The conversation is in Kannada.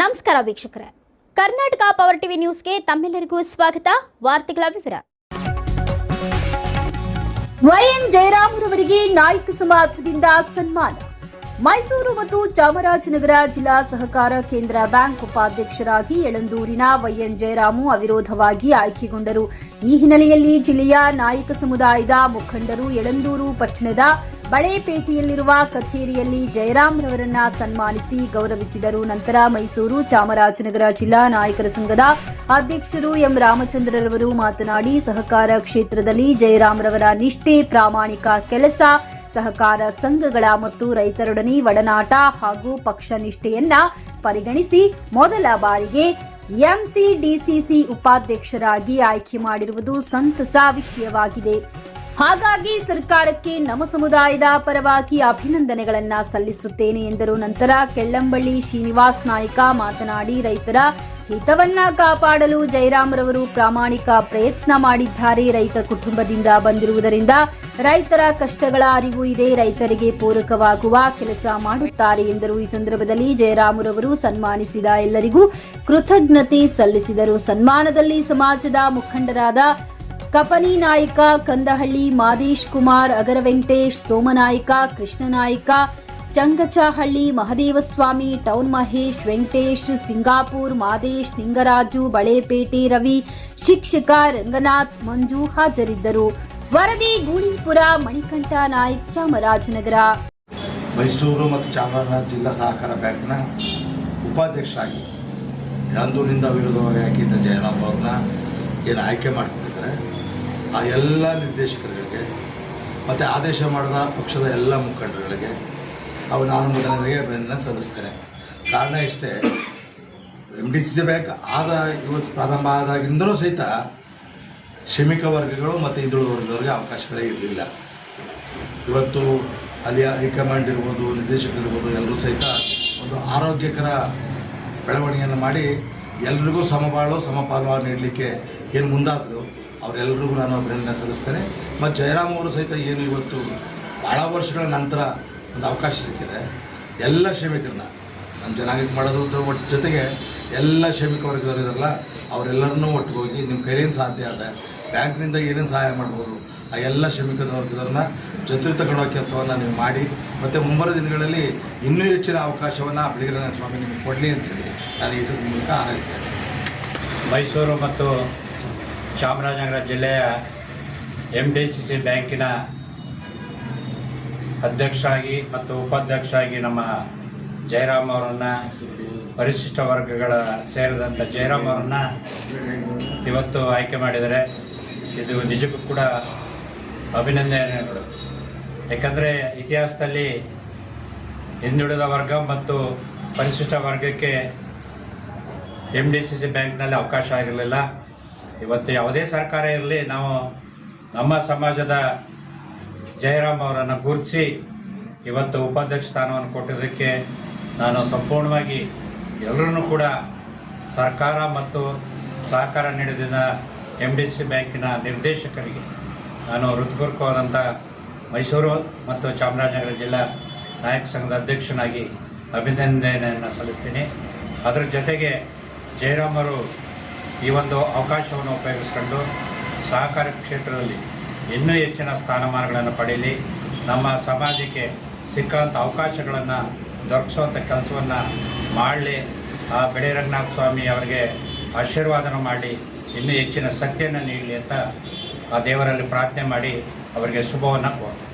ನಮಸ್ಕಾರ ವೀಕ್ಷಕರೇ. ಕರ್ನಾಟಕ ಪವರ್ ಟಿವಿ ನ್ಯೂಸ್ಗೆ ತಮ್ಮೆಲ್ಲರಿಗೂ ಸ್ವಾಗತ. ವಾರ್ತೆಗಳ ವಿವರ. ವೈಎನ್ ಜಯರಾಮರವರಿಗೆ ನಾಯಕ ಸಮಾಜದಿಂದ ಸನ್ಮಾನ. ಮೈಸೂರು ಮತ್ತು ಚಾಮರಾಜನಗರ ಜಿಲ್ಲಾ ಸಹಕಾರ ಕೇಂದ್ರ ಬ್ಯಾಂಕ್ ಉಪಾಧ್ಯಕ್ಷರಾಗಿ ಯಳಂದೂರಿನ ವೈಎನ್ ಜಯರಾಮು ಅವಿರೋಧವಾಗಿ ಆಯ್ಕೆಗೊಂಡರು. ಈ ಹಿನ್ನೆಲೆಯಲ್ಲಿ ಜಿಲ್ಲೆಯ ನಾಯಕ ಸಮುದಾಯದ ಮುಖಂಡರು ಯಳಂದೂರು ಪಟ್ಟಣದ ಬಳೆಪೇಟೆಯಲ್ಲಿರುವ ಕಚೇರಿಯಲ್ಲಿ ಜಯರಾಮ್ರವರನ್ನ ಸನ್ಮಾನಿಸಿ ಗೌರವಿಸಿದರು. ನಂತರ ಮೈಸೂರು ಚಾಮರಾಜನಗರ ಜಿಲ್ಲಾ ನಾಯಕರ ಸಂಘದ ಅಧ್ಯಕ್ಷರು ಎಂ ರಾಮಚಂದ್ರರವರು ಮಾತನಾಡಿ, ಸಹಕಾರ ಕ್ಷೇತ್ರದಲ್ಲಿ ಜಯರಾಮ್ರವರ ನಿಷ್ಠೆ, ಪ್ರಾಮಾಣಿಕ ಕೆಲಸ, ಸಹಕಾರ ಸಂಘಗಳ ಮತ್ತು ರೈತರೊಡನೆ ಒಡನಾಟ ಹಾಗೂ ಪಕ್ಷ ನಿಷ್ಠೆಯನ್ನ ಪರಿಗಣಿಸಿ ಮೊದಲ ಬಾರಿಗೆ ಎಂಸಿಡಿಸಿಸಿ ಉಪಾಧ್ಯಕ್ಷರಾಗಿ ಆಯ್ಕೆ ಮಾಡಿರುವುದು ಸಂತಸ ವಿಷಯವಾಗಿದೆ. ಹಾಗಾಗಿ ಸರ್ಕಾರಕ್ಕೆ ನಮ್ಮ ಸಮುದಾಯದ ಪರವಾಗಿ ಅಭಿನಂದನೆಗಳನ್ನ ಸಲ್ಲಿಸುತ್ತೇನೆ ಎಂದರು. ನಂತರ ಕೆಳ್ಳಂಬಳ್ಳಿ ಶ್ರೀನಿವಾಸ್ ನಾಯಕ ಮಾತನಾಡಿ, ರೈತರ ಹಿತವನ್ನ ಕಾಪಾಡಲು ಜಯರಾಮ್ರವರು ಪ್ರಾಮಾಣಿಕ ಪ್ರಯತ್ನ ಮಾಡಿದ್ದಾರೆ. ರೈತ ಕುಟುಂಬದಿಂದ ಬಂದಿರುವುದರಿಂದ ರೈತರ ಕಷ್ಟಗಳ ಅರಿವು ಇದೆ. ರೈತರಿಗೆ ಪೂರಕವಾಗುವ ಕೆಲಸ ಮಾಡುತ್ತಾರೆ ಎಂದರು. ಈ ಸಂದರ್ಭದಲ್ಲಿ ಜಯರಾಮರವರು ಸನ್ಮಾನಿಸಿದ ಎಲ್ಲರಿಗೂ ಕೃತಜ್ಞತೆ ಸಲ್ಲಿಸಿದರು. ಸನ್ಮಾನದಲ್ಲಿ ಸಮಾಜದ ಮುಖಂಡರಾದ ಕಪನಿ ನಾಯಕ ಕಂದಹಳ್ಳಿ, ಮಾದೇಶ್ ಕುಮಾರ್, ಅಗರವೆಂಕಟೇಶ್, ಸೋಮನಾಯಕ, ಕೃಷ್ಣನಾಯಕ, ಚಂಗಚಹಳ್ಳಿ, ಮಹದೇವಸ್ವಾಮಿ, ಟೌನ್ ಮಹೇಶ್, ವೆಂಕಟೇಶ್, ಸಿಂಗಾಪುರ್, ಮಾದೇಶ್, ನಿಂಗರಾಜು, ಬಳೆಪೇಟೆ, ರವಿ, ಶಿಕ್ಷಕ ರಂಗನಾಥ್, ಮಂಜು ಹಾಜರಿದ್ದರು. ವರದಿ ಗೂಳಿಪುರ ಮಣಿಕಂಠ ನಾಯಕ್, ಚಾಮರಾಜನಗರ. ಮೈಸೂರು ಮತ್ತು ಚಾಮರಾಜನಗರ ಜಿಲ್ಲಾ ಸಹಕಾರ ಬ್ಯಾಂಕ್ನ ಉಪಾಧ್ಯಕ್ಷರಾಗಿ ಅಂದೂರಿನಿಂದ ವಿರೋಧವಾಗಿ ಹಾಕಿದ್ದ ಜಯರಾಮ್ ಅವ್ರನ್ನ ಏನು ಆಯ್ಕೆ ಮಾಡ್ಕೊಂಡಿದ್ದಾರೆ ಆ ಎಲ್ಲ ನಿರ್ದೇಶಕರುಗಳಿಗೆ, ಮತ್ತು ಆದೇಶ ಮಾಡಿದ ಪಕ್ಷದ ಎಲ್ಲ ಮುಖಂಡರುಗಳಿಗೆ ಅವು ನಾನು ಮೊದಲನೇದಾಗಿ ಅಭಿನಂದನೆ ಸಲ್ಲಿಸ್ತೇನೆ. ಕಾರಣ ಇಷ್ಟೇ ಎಂ ಡಿ ಸಿ ಬ್ಯಾಂಕ್ ಆದ ಇವತ್ತು ಪ್ರಾರಂಭ ಆದಾಗಿಂದಲೂ ಸಹಿತ ಶ್ರಮಿಕ ವರ್ಗಗಳು ಮತ್ತು ಹಿಂದುಳಿದ ವರ್ಗದವರಿಗೆ ಅವಕಾಶಗಳೇ ಇರಲಿಲ್ಲ. ಇವತ್ತು ಅಲ್ಲಿ ಹೈಕಮಾಂಡ್ ಇರ್ಬೋದು, ನಿರ್ದೇಶಕರು ಇರ್ಬೋದು, ಎಲ್ಲರೂ ಸಹಿತ ಒಂದು ಆರೋಗ್ಯಕರ ಬೆಳವಣಿಗೆಯನ್ನು ಮಾಡಿ ಎಲ್ರಿಗೂ ಸಮಬಾಳು ಸಮಪಾಲು ನೀಡಲಿಕ್ಕೆ ಏನು ಮುಂದಾದರು ಅವರೆಲ್ಲರಿಗೂ ನಾನು ಅಭಿನಂದನೆ ಸಲ್ಲಿಸ್ತೇನೆ. ಮತ್ತು ಜಯರಾಮ್ ಅವರು ಸಹಿತ ಏನು ಇವತ್ತು ಭಾಳ ವರ್ಷಗಳ ನಂತರ ಒಂದು ಅವಕಾಶ ಸಿಕ್ಕಿದೆ. ಎಲ್ಲ ಶ್ರಮಿಕರನ್ನ ನಮ್ಮ ಜನಾಂಗಕ್ಕೆ ಮಾಡೋದ್ರ ಒಟ್ಟು ಜೊತೆಗೆ ಎಲ್ಲ ಶ್ರಮಿಕ ವರ್ಗದವರು ಇದಾರಲ್ಲ, ಅವರೆಲ್ಲರನ್ನೂ ಒಟ್ಟಿಗೆ ಹೋಗಿ ನಿಮ್ಮ ಕೈಲೇನು ಸಾಧ್ಯ ಆದ ಬ್ಯಾಂಕ್ನಿಂದ ಏನೇನು ಸಹಾಯ ಮಾಡ್ಬೋದು, ಆ ಎಲ್ಲ ಶ್ರಮಿಕ ವರ್ಗದವ್ರನ್ನ ಜೊತೆ ತಗೊಳ್ಳೋ ಕೆಲಸವನ್ನು ನೀವು ಮಾಡಿ, ಮತ್ತು ಮುಂಬರುವ ದಿನಗಳಲ್ಲಿ ಇನ್ನೂ ಹೆಚ್ಚಿನ ಅವಕಾಶವನ್ನು ಬಿಳಿಗಿರ ಸ್ವಾಮಿ ನಿಮಗೆ ಕೊಡಲಿ ಅಂತೇಳಿ ನಾನು ಈ ಮೂಲಕ ಆರೈಸ್ತೇನೆ ಮೈಸೂರು ಮತ್ತು ಚಾಮರಾಜನಗರ ಜಿಲ್ಲೆಯ ಎಂ ಡಿ ಸಿ ಸಿ ಬ್ಯಾಂಕಿನ ಅಧ್ಯಕ್ಷರಾಗಿ ಮತ್ತು ಉಪಾಧ್ಯಕ್ಷರಾಗಿ ನಮ್ಮ ಜಯರಾಮ್ ಅವರನ್ನು, ಪರಿಶಿಷ್ಟ ವರ್ಗಗಳ ಸೇರಿದಂಥ ಜಯರಾಮ್ ಅವರನ್ನು ಇವತ್ತು ಆಯ್ಕೆ ಮಾಡಿದರೆ ಇದು ನಿಜಕ್ಕೂ ಕೂಡ ಅಭಿನಂದನೆಗಳು ಯಾಕಂದರೆ ಇತಿಹಾಸದಲ್ಲಿ ಹಿಂದುಳಿದ ವರ್ಗ ಮತ್ತು ಪರಿಶಿಷ್ಟ ವರ್ಗಕ್ಕೆ ಎಂ ಡಿ ಸಿ ಸಿ ಬ್ಯಾಂಕ್ನಲ್ಲಿ ಅವಕಾಶ ಆಗಿರಲಿಲ್ಲ. ಇವತ್ತು ಯಾವುದೇ ಸರ್ಕಾರ ಇರಲಿ, ನಾವು ನಮ್ಮ ಸಮಾಜದ ಜಯರಾಮ್ ಅವರನ್ನು ಗುರುತಿಸಿ ಇವತ್ತು ಉಪಾಧ್ಯಕ್ಷ ಸ್ಥಾನವನ್ನು ಕೊಟ್ಟಿದ್ದಕ್ಕೆ ನಾನು ಸಂಪೂರ್ಣವಾಗಿ ಎಲ್ಲರನ್ನೂ ಕೂಡ ಸರ್ಕಾರ ಮತ್ತು ಸಹಕಾರ ನೀಡಿದ ಎಂ ಡಿ ಸಿ ಬ್ಯಾಂಕಿನ ನಿರ್ದೇಶಕರಿಗೆ ನಾನು ಹೃತ್ಪೂರ್ವಕವಾದಂಥ ಮೈಸೂರು ಮತ್ತು ಚಾಮರಾಜನಗರ ಜಿಲ್ಲಾ ನಾಯಕ ಸಂಘದ ಅಧ್ಯಕ್ಷನಾಗಿ ಅಭಿನಂದನೆಯನ್ನು ಸಲ್ಲಿಸ್ತೀನಿ. ಅದರ ಜೊತೆಗೆ ಜಯರಾಮರು ಈ ಒಂದು ಅವಕಾಶವನ್ನು ಉಪಯೋಗಿಸ್ಕೊಂಡು ಸಹಕಾರ ಕ್ಷೇತ್ರದಲ್ಲಿ ಇನ್ನೂ ಹೆಚ್ಚಿನ ಸ್ಥಾನಮಾನಗಳನ್ನು ಪಡೆಯಲಿ. ನಮ್ಮ ಸಮಾಜಕ್ಕೆ ಸಿಕ್ಕಂಥ ಅವಕಾಶಗಳನ್ನು ದೊರಕಿಸುವಂಥ ಕೆಲಸವನ್ನು ಮಾಡಲಿ. ಆ ಬೆಳೆ ರಂಗನಾಥ ಸ್ವಾಮಿ ಅವರಿಗೆ ಆಶೀರ್ವಾದನ ಮಾಡಿ, ಇನ್ನೂ ಹೆಚ್ಚಿನ ಶಕ್ತಿಯನ್ನು ನೀಡಲಿ ಅಂತ ಆ ದೇವರಲ್ಲಿ ಪ್ರಾರ್ಥನೆ ಮಾಡಿ ಅವರಿಗೆ ಶುಭವನ್ನು ಕೋರ್ತೀನಿ